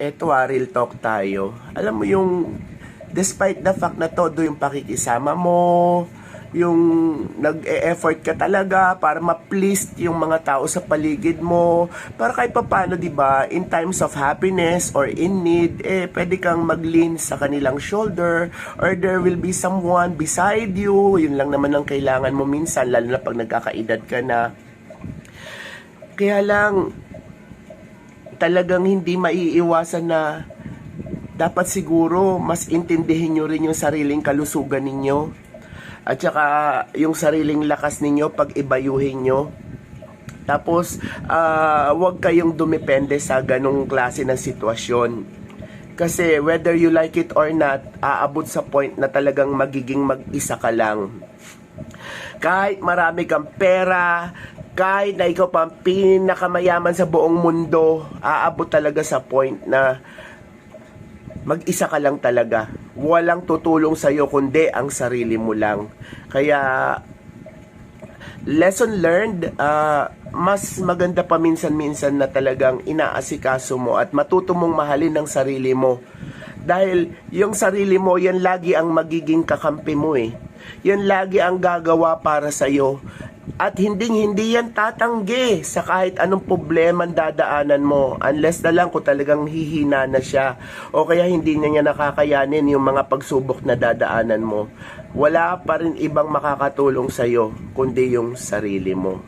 eto ah, real talk tayo. Alam mo yung, despite the fact na todo yung pakikisama mo, yung nag-e-effort ka talaga para ma-please yung mga tao sa paligid mo, para kahit papano, di ba, in times of happiness or in need, eh, pwede kang mag-lean sa kanilang shoulder or there will be someone beside you. Yun lang naman ang kailangan mo minsan, lalo na pag nagkakaedad ka na. Kaya lang, talagang hindi maiiwasan na dapat siguro mas intindihin nyo rin yung sariling kalusugan ninyo. At saka yung sariling lakas ninyo pag ibayuhin nyo. Tapos, ah, huwag kayong dumepende sa ganong klase ng sitwasyon. Kasi whether you like it or not, aabot sa point na talagang magiging mag-isa ka lang kahit marami kang pera, kahit na ikaw pa pinakamayaman sa buong mundo, aabot talaga sa point na mag-isa ka lang talaga. Walang tutulong sa'yo kundi ang sarili mo lang. Kaya, lesson learned, ah, mas maganda pa minsan-minsan na talagang inaasikaso mo at matuto mong mahalin ang sarili mo. Dahil yung sarili mo, yan lagi ang magiging kakampi mo eh. Yan lagi ang gagawa para sa'yo. At hindi hindi yan tatanggi sa kahit anong problema ang dadaanan mo. Unless na lang kung talagang hihina na siya. O kaya hindi na niya nakakayanin yung mga pagsubok na dadaanan mo. Wala pa rin ibang makakatulong sa'yo kundi yung sarili mo.